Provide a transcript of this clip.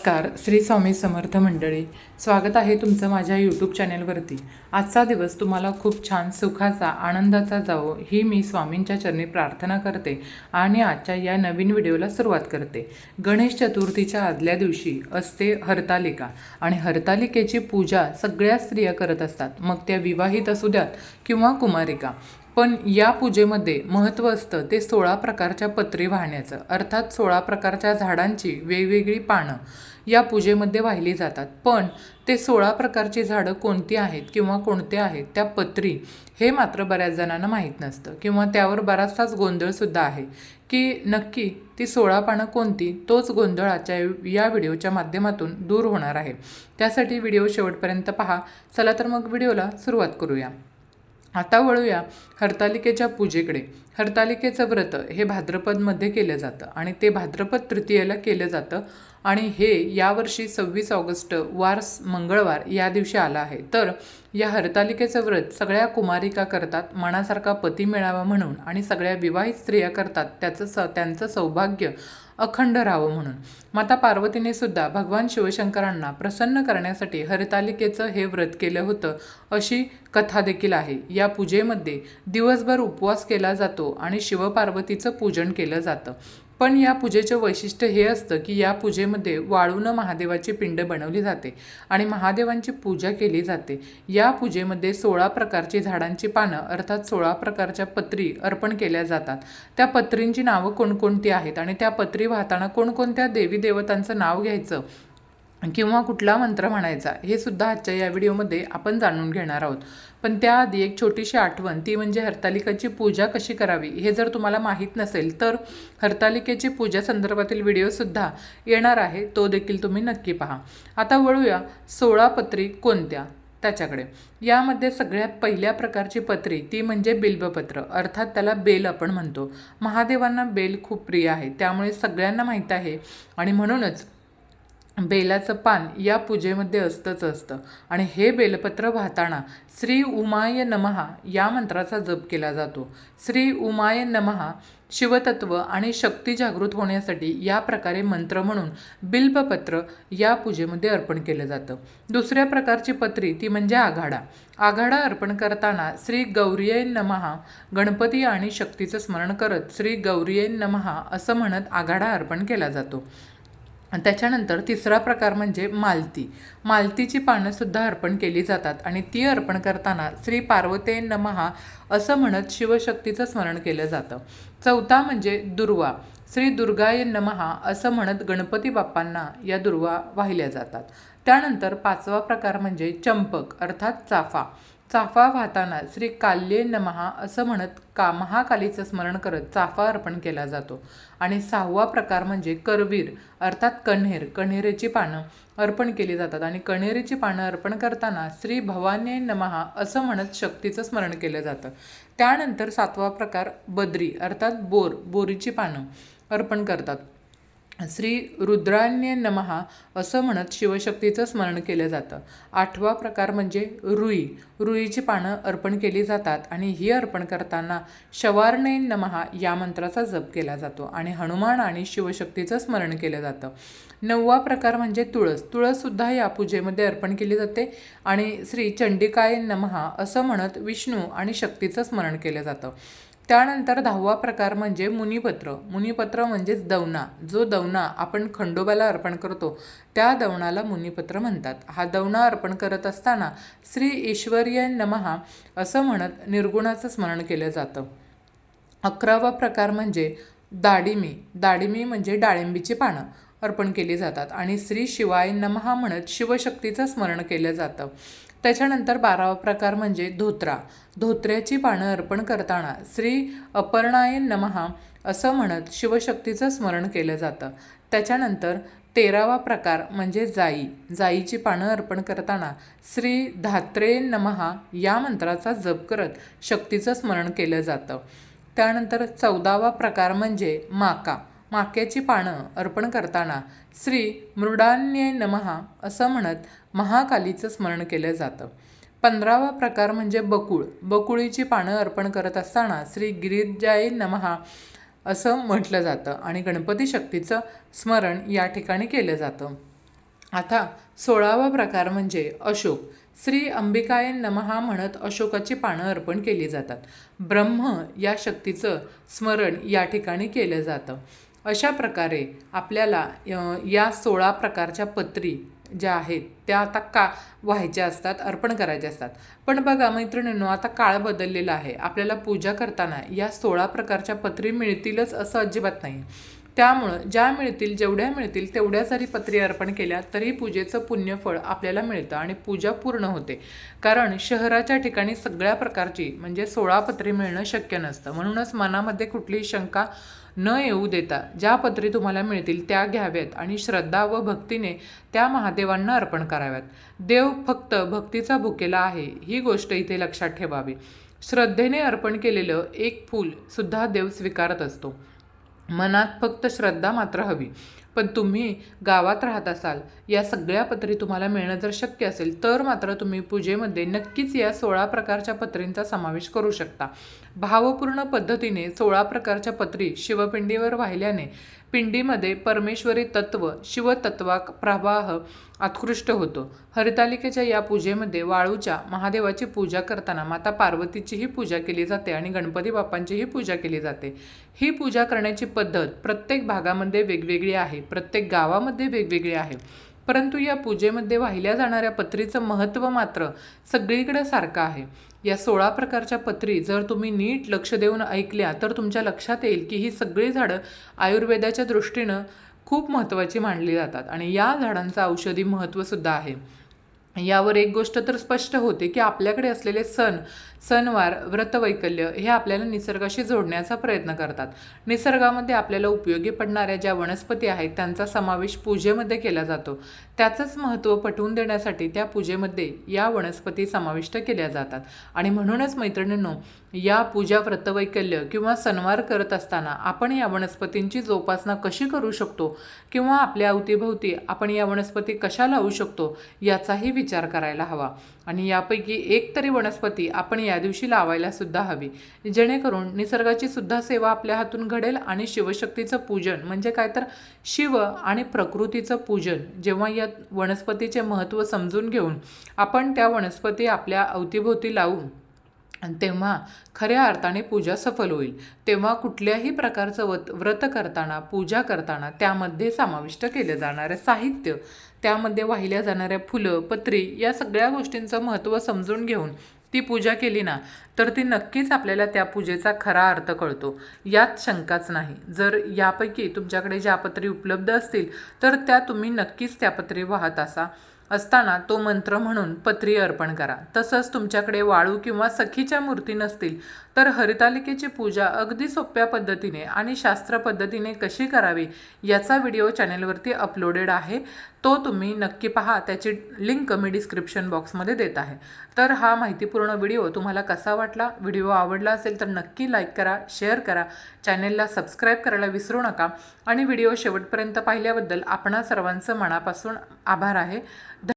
नमस्कार श्री स्वामी समर्थ मंडळी. स्वागत आहे तुमचं माझ्या यूट्यूब चॅनेलवरती आजचा दिवस तुम्हाला खूप छान सुखाचा आनंदाचा जावो ही मी स्वामींच्या चरणी प्रार्थना करते आणि आजच्या या नवीन व्हिडिओला सुरुवात करते. गणेश चतुर्थीच्या आदल्या दिवशी असते हरतालिका आणि हरतालिकेची पूजा सगळ्या स्त्रिया करत असतात. मग त्या विवाहित असू द्यात किंवा कुमारिका. पण या पूजेमध्ये महत्त्व असतं ते सोळा प्रकारच्या पत्री वाहण्याचं. अर्थात सोळा प्रकारच्या झाडांची वेगवेगळी पानं या पूजेमध्ये वाहिली जातात. पण ते सोळा प्रकारची झाडं कोणती आहेत किंवा कोणते आहेत त्या पत्री हे मात्र बऱ्याच जणांना माहीत नसतं किंवा त्यावर बराचसाच गोंधळसुद्धा आहे. की नक्की ती सोळा पानं कोणती तोच गोंधळ आजच्या या व्हिडिओच्या माध्यमातून दूर होणार आहे. त्यासाठी व्हिडिओ शेवटपर्यंत पहा. चला तर मग व्हिडिओला सुरुवात करूया. आता वळूया हरतालिकेच्या पूजेकडे. हरतालिकेचं व्रत हे भाद्रपदमध्ये केलं जातं आणि ते भाद्रपद तृतीयेला केलं जातं. आणि हे यावर्षी सव्वीस ऑगस्ट वारस मंगळवार या दिवशी आलं आहे. तर या हरतालिकेचं व्रत सगळ्या कुमारिका करतात मनासारखा पती मिळावा म्हणून आणि सगळ्या विवाहित स्त्रिया करतात त्याचं स त्यांचं सौभाग्य अखंड राहावं म्हणून. माता पार्वतीने सुद्धा भगवान शिवशंकरांना प्रसन्न करण्यासाठी हरतालिकेचं हे व्रत केलं होतं अशी कथा देखील आहे. या पूजेमध्ये दिवसभर उपवास केला जातो आणि शिवपार्वतीचं पूजन केलं जातं. पण या पूजेचं वैशिष्ट्य हे असतं की या पूजेमध्ये वाळूनं महादेवाची पिंड बनवली जाते आणि महादेवांची पूजा केली जाते. या पूजेमध्ये सोळा प्रकारची झाडांची पानं अर्थात सोळा प्रकारच्या पत्री अर्पण केल्या जातात. त्या पत्रींची नावं कोणकोणती आहेत आणि त्या पत्री वाहताना कोणकोणत्या देवी देवतांचं नाव घ्यायचं किंवा कुठला मंत्र म्हणायचा हे सुद्धा आजच्या या व्हिडिओमध्ये आपण जाणून घेणार आहोत. पण त्याआधी एक छोटीशी आठवण ती म्हणजे हरतालिकाची पूजा कशी करावी हे जर तुम्हाला माहीत नसेल तर हरतालिकेची पूजा संदर्भातील व्हिडिओसुद्धा येणार आहे तो देखील तुम्ही नक्की पहा. आता वळूया सोळा पत्री कोणत्या? त्याच्याकडे. यामध्ये सगळ्यात पहिल्या प्रकारची पत्री ती म्हणजे बिल्बपत्र अर्थात त्याला बेल आपण म्हणतो. महादेवांना बेल खूप प्रिय आहे त्यामुळे सगळ्यांना माहीत आहे. आणि म्हणूनच बेलाचं पान या पूजेमध्ये असतंच असतं. आणि हे बेलपत्र वाहताना श्री उमाय नमहा या मंत्राचा जप केला जातो. श्री उमाय नमहा शिवतत्व आणि शक्ती जागृत होण्यासाठी या प्रकारे मंत्र म्हणून बिल्पपत्र या पूजेमध्ये अर्पण केलं जातं. दुसऱ्या प्रकारची पत्री ती म्हणजे आघाडा. आघाडा अर्पण करताना श्री गौरीय नमहा गणपती आणि शक्तीचं स्मरण करत श्री गौरीय नमहा असं म्हणत आघाडा अर्पण केला जातो. त्याच्यानंतर तिसरा प्रकार म्हणजे मालती. मालतीची पानंसुद्धा अर्पण केली जातात आणि ती अर्पण करताना श्री पार्वते नमहा असं म्हणत शिवशक्तीचं स्मरण केलं जातं. चौथा म्हणजे दुर्वा. श्री दुर्गाय नमहा असं म्हणत गणपती बाप्पांना या दुर्वा वाहिल्या जातात. त्यानंतर पाचवा प्रकार म्हणजे चंपक अर्थात चाफा. चाफा वाहताना श्री काल्ये नमहा असं म्हणत का महाकालीचं स्मरण करत चाफा अर्पण केला जातो. आणि सहावा प्रकार म्हणजे करवीर अर्थात कण्हेर कण्हेरेची पानं अर्पण केली जातात. आणि कण्हेरीची पानं अर्पण करताना श्री भवाने नमहा असं म्हणत शक्तीचं स्मरण केलं जातं. त्यानंतर सातवा प्रकार बद्री अर्थात बोर बोरीची पानं अर्पण करतात. श्री रुद्रान्य नमहा असं म्हणत शिवशक्तीचं स्मरण केलं जातं. आठवा प्रकार म्हणजे रुई. रुईची पानं अर्पण केली जातात आणि ही अर्पण करताना शवारणे नमहा या मंत्राचा जप केला जातो आणि हनुमान आणि शिवशक्तीचं स्मरण केलं जातं. नववा प्रकार म्हणजे तुळस. तुळससुद्धा या पूजेमध्ये अर्पण केली जाते आणि श्री चंडिकाय नमहा असं म्हणत विष्णू आणि शक्तीचं स्मरण केलं जातं. त्यानंतर दहावा प्रकार म्हणजे मुनिपत्र. मुनिपत्र म्हणजेच दवना. जो दवना आपण खंडोबाला अर्पण करतो त्या दवनाला मुनिपत्र म्हणतात. हा दवना अर्पण करत असताना श्री ईश्वरीय नमहा असं म्हणत निर्गुणाचं स्मरण केलं जातं. अकरावा प्रकार म्हणजे दाडिमी. दाडिमी म्हणजे डाळिंबीची पानं. अर्पण केली जातात आणि श्री शिवाय नमहा म्हणत शिवशक्तीचं स्मरण केलं जातं. त्याच्यानंतर बारावा प्रकार म्हणजे धोत्रा. धोत्र्याची पानं अर्पण करताना श्री अपर्णाय नमहा असं म्हणत शिवशक्तीचं स्मरण केलं जातं. त्याच्यानंतर तेरावा प्रकार म्हणजे जाई. जाईची पानं अर्पण करताना श्री धात्रे नमहा या मंत्राचा जप करत शक्तीचं स्मरण केलं जातं. त्यानंतर चौदावा प्रकार म्हणजे माका. माक्याची पानं अर्पण करताना श्री मृडान्य नमहा असं म्हणत महाकालीचं स्मरण केलं जातं. पंधरावा प्रकार म्हणजे बकुळ. बकुळीची पानं अर्पण करत असताना श्री गिरिजाय नमहा असं म्हटलं जातं आणि गणपती शक्तीचं स्मरण या ठिकाणी केलं जातं. आता सोळावा प्रकार म्हणजे अशोक. श्री अंबिकाय नमहा म्हणत अशोकाची पानं अर्पण केली जातात. ब्रह्म या शक्तीचं स्मरण या ठिकाणी केलं जातं. अशा प्रकारे आपल्याला या सोळा प्रकारच्या पत्री ज्या आहेत त्या आता का व्हायच्या असतात अर्पण करायच्या असतात. पण बघा मैत्रिणींनो आता काळ बदललेला आहे. आपल्याला पूजा करताना या सोळा प्रकारच्या पत्री मिळतीलच असं अजिबात नाही त्यामुळं ज्या मिळतील जेवढ्या मिळतील तेवढ्या जरी पत्री अर्पण केल्या तरी पूजेचं पुण्यफळ आपल्याला मिळतं आणि पूजा पूर्ण होते. कारण शहराच्या ठिकाणी सगळ्या प्रकारची म्हणजे सोळा पत्री मिळणं शक्य नसतं. म्हणूनच मनामध्ये कुठलीही शंका न येऊ देता ज्या पत्री तुम्हाला मिळतील त्या घ्याव्यात आणि श्रद्धा व भक्तीने त्या महादेवांना अर्पण कराव्यात. देव फक्त भक्तीचा भुकेला आहे ही गोष्ट इथे लक्षात ठेवावी. श्रद्धेने अर्पण केलेलं एक फूल सुद्धा देव स्वीकारत असतो. मनात फक्त श्रद्धा मात्र हवी. पण तुम्ही गावात राहत असाल या सगळ्या पत्री तुम्हाला मिळणं जर शक्य असेल तर मात्र तुम्ही पूजेमध्ये नक्कीच या सोळा प्रकारच्या पत्रींचा समावेश करू शकता. भावपूर्ण पद्धतीने सोळा प्रकारच्या पत्री शिवपिंडीवर वाहिल्याने पिंडीमध्ये परमेश्वरी तत्व शिवतत्वा प्रवाह उत्कृष्ट होतो. हरितालिकेच्या या पूजेमध्ये वाळूच्या महादेवाची पूजा करताना माता पार्वतीचीही पूजा केली जाते आणि गणपती बाप्पांचीही पूजा केली जाते. ही पूजा करण्याची पद्धत प्रत्येक भागामध्ये वेगवेगळी आहे. प्रत्येक गावामध्ये वेगवेगळी आहे. परंतु या पूजेमध्ये वाहिल्या जाणाऱ्या पत्रीचं महत्त्व मात्र सगळीकडे सारखं आहे. या सोळा प्रकारच्या पत्री जर तुम्ही नीट लक्ष देऊन ऐकल्या तर तुमच्या लक्षात येईल की ही सगळी झाडं आयुर्वेदाच्या दृष्टीनं खूप महत्त्वाची मानली जातात. आणि या झाडांचं औषधी महत्त्वसुद्धा आहे. यावर एक गोष्ट तर स्पष्ट होते की आपल्याकडे असलेले सण सणवार व्रतवैकल्य हे आपल्याला निसर्गाशी जोडण्याचा प्रयत्न करतात. निसर्गामध्ये आपल्याला उपयोगी पडणाऱ्या ज्या वनस्पती आहेत त्यांचा समावेश पूजेमध्ये केला जातो. त्याचंच महत्त्व पटवून देण्यासाठी त्या पूजेमध्ये या वनस्पती समाविष्ट केल्या जातात. आणि म्हणूनच मैत्रिणींनो या पूजा व्रतवैकल्य किंवा सणवार करत असताना आपण या वनस्पतींची जोपासना कशी करू शकतो? किंवा आपल्या अवतीभोवती आपण या वनस्पती कशा लावू शकतो? याचाही विचार करायला हवा. आणि यापैकी एक तरी वनस्पती आपण या दिवशी लावायला सुद्धा हवी. जेणेकरून निसर्गाची सुद्धा सेवा आपल्या हातून घडेल आणि शिवशक्तीचं पूजन म्हणजे काय तर शिव आणि प्रकृतीचं पूजन जेव्हा या वनस्पतीचे महत्त्व समजून घेऊन आपण त्या वनस्पती आपल्या अवतीभोवती लावून आणि तेव्हा खऱ्या अर्थाने पूजा सफल होईल. तेव्हा कुठल्याही प्रकारचं वत व्रत करताना पूजा करताना त्यामध्ये समाविष्ट केलं जाणारं साहित्य त्यामध्ये वाहिल्या जाणाऱ्या फुलं पत्री या सगळ्या गोष्टींचं महत्त्व समजून घेऊन ती पूजा केली ना तर ती नक्कीच आपल्याला त्या पूजेचा खरा अर्थ कळतो. यात शंकाच नाही. जर यापैकी तुमच्याकडे ज्या पत्री उपलब्ध असतील तर त्या तुम्ही नक्कीच त्या पत्री वाहत असा. असताना तो मंत्र म्हणून पत्री अर्पण करा. तसंच तुमच्याकडे वाळू किंवा सखीच्या मूर्ती नसतील तर हरितालिकेची पूजा अगदी सोप्या पद्धतीने आणि शास्त्र पद्धतीने कशी करावी याचा व्हिडिओ चॅनेलवरती अपलोडेड आहे. तो तुम्ही नक्की पहा त्याची लिंक मी डिस्क्रिप्शन बॉक्समध्ये देत आहे. तर हा माहितीपूर्ण व्हिडिओ तुम्हाला कसा वाटला व्हिडिओ आवडला असेल तर नक्की लाईक करा शेअर करा चॅनेलला सबस्क्राईब करायला विसरू नका आणि व्हिडिओ शेवटपर्यंत पाहिल्याबद्दल आपणा सर्वांचं मनापासून आभार आहे.